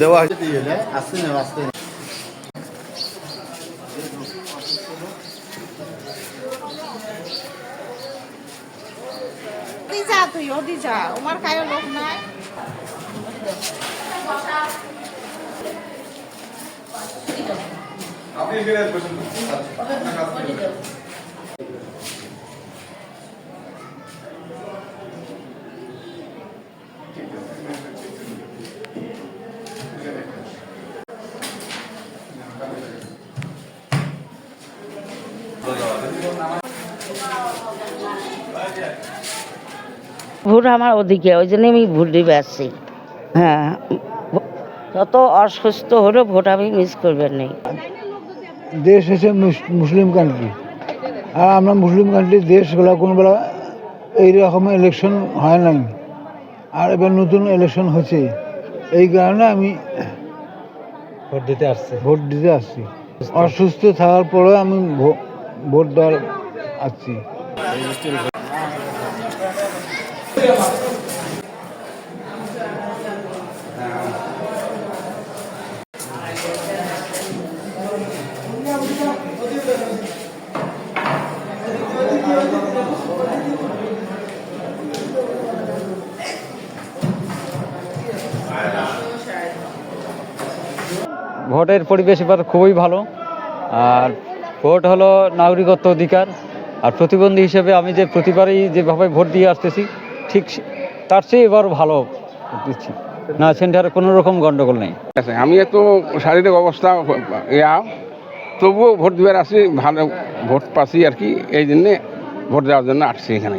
দেওয়া হয়েছে। আসতে না আসতে যা তুই ওদি যা। আমার কায়ো লোক নাই। ভোট আমার ওদিকে ওই জন্য আমি ভোট দিবে আসছি। হ্যাঁ। যত অসুস্থ হলেও ভোট আমি মিস করবেন নেই। দেশ হচ্ছে মুস- মুসলিম কান্ট্রি আর আমরা মুসলিম কান্ট্রি দেশগুলো কোনোবেলা এইরকম ইলেকশন হয় নাই। আর এবার নতুন ইলেকশন হচ্ছে। এই কারণে আমি ভোট দিতে আসছে। ভোট দিতে আসছি। অসুস্থ থাকার পরেও আমি ভোট দেওয়ার আসছি। ভোটের পরিবেশ এবার খুবই ভালো। আর ভোট হলো নাগরিকত্ব অধিকার। আর প্রতিবন্ধী হিসেবে আমি যে প্রতিবারই যেভাবে ভোট দিয়ে আসতেছি ঠিক তার চেয়ে এবার ভালো দিচ্ছি। না, সেন্টারে কোনো রকম গণ্ডগোল নেই। আমি এত শারীরিক অবস্থা, ইয়া, তবুও ভোট দেওয়ার আসি ভালো ভোট পাচ্ছি আর কি, এই জন্যে ভোট দেওয়ার জন্য আসছি এখানে।